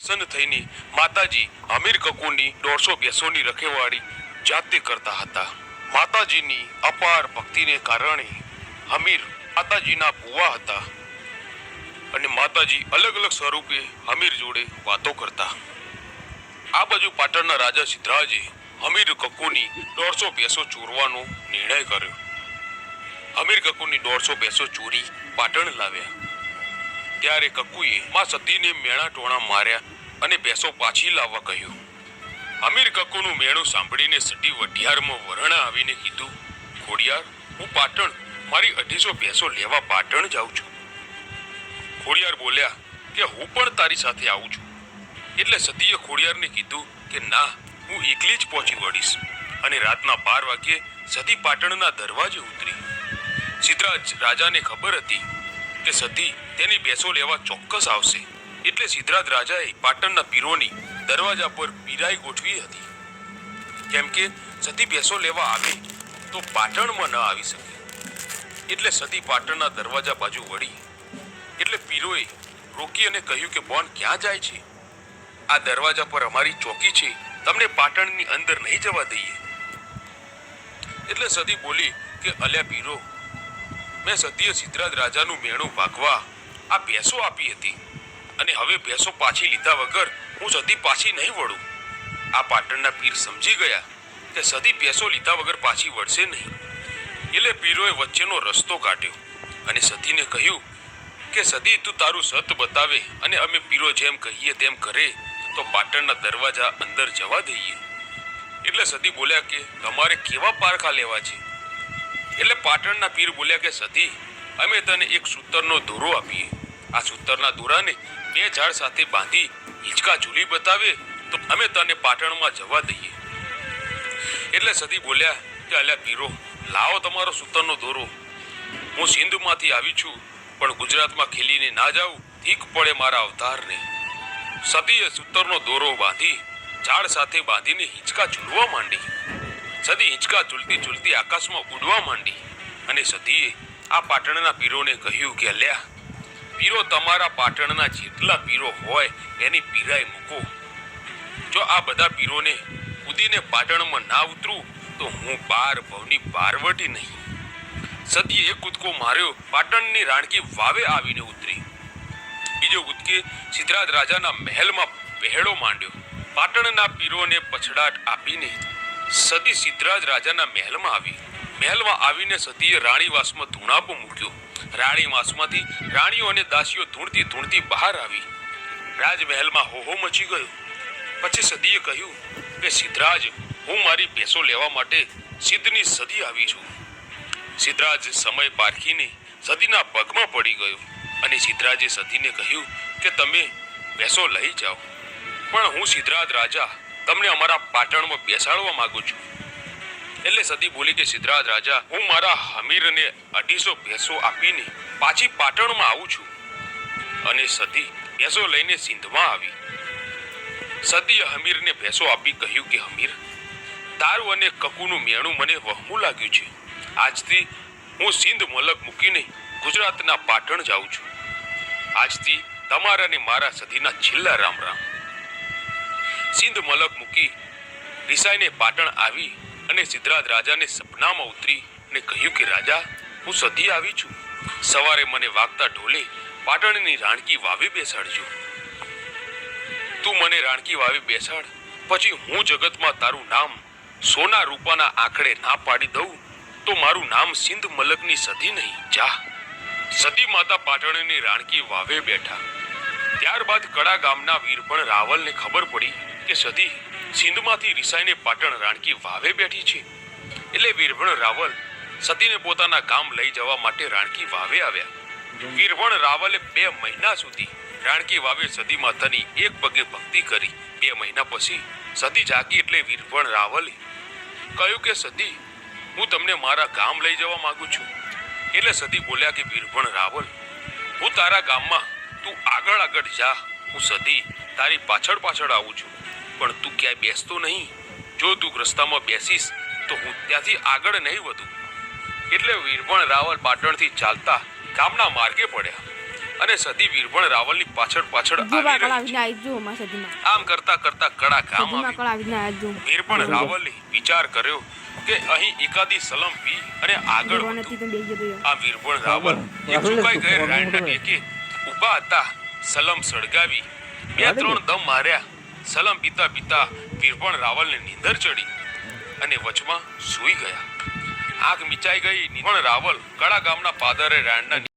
પ્રસન્ન થઈને માતાજી અમીર કકુની દોઢસો ભેંસોની રખેવાળી જાતે કરતા હતા. માતાજીની અપાર ભક્તિને કારણે હમીર માતાજીના ભુવા હતા અને માતાજી અલગ અલગ સ્વરૂપે હમીર જોડે વાતો કરતા. આ બાજુ પાટણના રાજા સિદ્ધરાજે હમીર કકુની દોઢસો ભેંસો ચોરવાનો નિર્ણય કર્યો. હમીર કકુની દોઢસો ભેંસો ચોરી પાટણ લાવ્યા. ત્યારે કક્કુએ માં સતીને મેણા ટોણા માર્યા અને ભેંસો પાછી લાવવા કહ્યું. અમીર કક્કુનું મેણું સાંભળીને સટી વઢિયારમાં વરણા આવીને કીધું, ખોડિયાર, હું પાટણ, મારી અઢીસો ભેંસો લેવા પાટણ જાઉં છું. ખોડિયાર બોલ્યા, કે હું પણ તારી સાથે આવું છું. એટલે સતીએ ખોડિયારને કીધું કે, ના, હું એકલી જ પહોંચી વળીશ. અને રાતના બાર વાગ્યે સતી પાટણના દરવાજે ઉતરી. સિદ્ધરાજ રાજાને ખબર હતી કે સતી તેની ભેંસો લેવા ચોક્કસ આવશે. એટલે સિદ્ધરાજ રાજાએ પાટણના પીરોની દરવાજા પર પીરાઈ ગોઠવી હતી. કેમ કે સતી ભેંસો લેવા આવે તો પાટણમાં ન આવી શકે. એટલે સતી પાટણના દરવાજા બાજુ વળી. એટલે પીરોએ રોકી અને કહ્યું કે, બોન, ક્યાં જાય છે? આ દરવાજા પર અમારી ચોકી છે. તમને પાટણની અંદર નહીં જવા દઈએ. એટલે સતી બોલી કે, અલ્યા પીરો મેં સતીય સિદ્ધરાજ રાજાનું મેણું ભાગવા આ ભેંસો આપી હતી. અને હવે ભેંસો પાછી લીધા વગર હું સદી પાછી નહીં વળું. આ પાટણના પીર સમજી ગયા કે સદી ભેંસો લીધા વગર પાછી વળશે નહીં. એટલે પીરોએ વચ્ચેનો રસ્તો કાઢ્યો અને સતીને કહ્યું કે સદી તું તારું સત બતાવે અને અમે પીરો જેમ કહીએ તેમ કરે તો પાટણના દરવાજા અંદર જવા દઈએ. એટલે સદી બોલ્યા કે, તમારે કેવા પારખા લેવા છે? એટલે પાટણના પીર બોલ્યા કે, સતી, અમે તને એક સૂતરનો દોરો આપીએ. આ સૂતરના દોરાને બે ઝાડ સાથે બાંધી હિંચકા ઝૂલી બતાવે તો અમે તને પાટણમાં જવા દઈએ. એટલે સતી બોલ્યા કે, અલ્યા પીરો, લાવો તમારો સૂતરનો દોરો. હું સિંધમાંથી આવી છું, પણ ગુજરાતમાં ખેલીને ના જાઉં, ઠીક પડે મારા અવતારને. સતીએ સૂતરનો દોરો બાંધી ઝાડ સાથે બાંધીને હિંચકા ઝૂલવા માંડી. સતી હિંચકા ઝૂલતી ઝૂલતી આકાશમાં ઉડવા માંડી. અને સતીએ આ પાટણના પીરોને કહ્યું કે અલ્યા પીરો તમારા પાટણના જેટલા પીરો હોય, એની પીરાય મૂકો. જો આ બધા પીરોને કૂદીને પાટણમાં ના ઉતરું, તો હું બાર ભવની બારવટી નહીં. સતીએ એક કૂદકો માર્યો, પાટણની રાણકી વાવે આવીને ઉતરી. બીજો કૂદકે સિદ્ધરાજ રાજાના મહેલમાં પહેડો માંડ્યો. પાટણના પીરોને પછડાટ આપીને સતી સિદ્ધરાજ રાજાના મહેલમાં આવી. મહેલમાં આવીને સતીએ રાણીવાસમાં ધૂણાપો મૂક્યો. રાણીવાસમાંથી રાણીઓ અને દાસીઓ ધૂણતી ધૂણતી બહાર આવી. રાજમહેલમાં હોહો મચી ગયો. પછી સદીએ કહ્યું કે, સિદ્ધરાજ, હું મારી ભેંસો લેવા માટે સિદ્ધની સદી આવી છું. સિદ્ધરાજ સમય પારખીને સદીના પગમાં પડી ગયો અને સિદ્ધરાજે સદીને કહ્યું કે, તમે ભેંસો લઈ જાઓ. પણ હું સિદ્ધરાજ રાજા તમને અમારા પાટણમાં બેસાડવા માંગુ છું. એટલે સતી બોલી કે સિદ્ધરાજ રાજા, હું મારા હમીરને અઢીસો ભેંસો આપીને પાછી પાટણમાં આવું છું. અને સતી ભેંસો લઈને સિંધમાં આવી. સતીએ હમીરને ભેંસો આપી કહ્યું કે, હમીર તારું અને કકુનું મેણું મને વહમું લાગ્યું છે. આજથી હું સિંધ મલક મૂકીને ગુજરાતના પાટણ જાઉં છું. આજથી તમારા ને મારા સદીના છેલ્લા રામ રામ. સિંધ મલક મૂકી રિસાઈને પાટણ આવી અને સિદ્ધરાજ રાજાને સપનામાં ઉતરી ને કહ્યું કે, રાજા, હું સધી આવી છું. સવારે મને વાગતા ઢોલે પાટણની રાણકી વાવી બેસાડજો. તું મને રાણકી વાવી બેસાડ. પછી હું જગતમાં તારું નામ સોના રૂપાના આંકડે ના પાડી દઉં, તો મારું નામ સિંધ મલકની સધી નહીં. જા. સદી માતા પાટણની રાણકી વાવે બેઠા. ત્યારબાદ કડા ગામના વીરપણ રાવલને ખબર પડી કે સતી સિંધમાંથી રિસાઈને પાટણ રાણકી વાવે બેઠી છે. એટલે વીરભણ રાવલ સતીને પોતાના ગામ લઈ જવા માટે રાણકી વાવે આવ્યા. વીરભણ રાવલે બે મહિના સુધી રાણકી વાવે સતી માતાની એક પગે ભક્તિ કરી. બે મહિના પછી સતી જાગી એટલે વીરભણ રાવલે કહ્યું કે સતી હું તમને મારા ગામ લઈ જવા માંગુ છું. એટલે સતી બોલ્યા કે, વીરભણ રાવલ, હું તારા ગામમાં તું આગળ આગળ જા હું સદી તારી પાછળ પાછળ આવું છું. પણ તું ક્યાંય બેસતો નહીં. જો તું રસ્તામાં બેસીશ તો હું ત્યાંથી આગળ નહીં વધું. એટલે વીરબણ રાવલ પાટણથી ચાલતા ગામના માર્ગે પડ્યા. અને સદી વીરબણ રાવલની પાછળ પાછળ આમ કરતા કરતા કડા ગામ સદીમાં વીરબણ રાવલે વિચાર કર્યો કે અહીં એકાદી સલમ પી અને આગળ આ વીરભણ રાવલ એક ઝુકાઈ ગયે રાયના ટેકે ઊભા હતા સલમ સળગાવી. બે ત્રણ દમ માર્યા. સલમ પીતા પીતા વીરપણ રાવલને નીંદર ચડી અને વચમાં સૂઈ ગયા. આગ મિચાઈ ગઈ પણ રાવલ કળા ગામના પાદરે રાયણના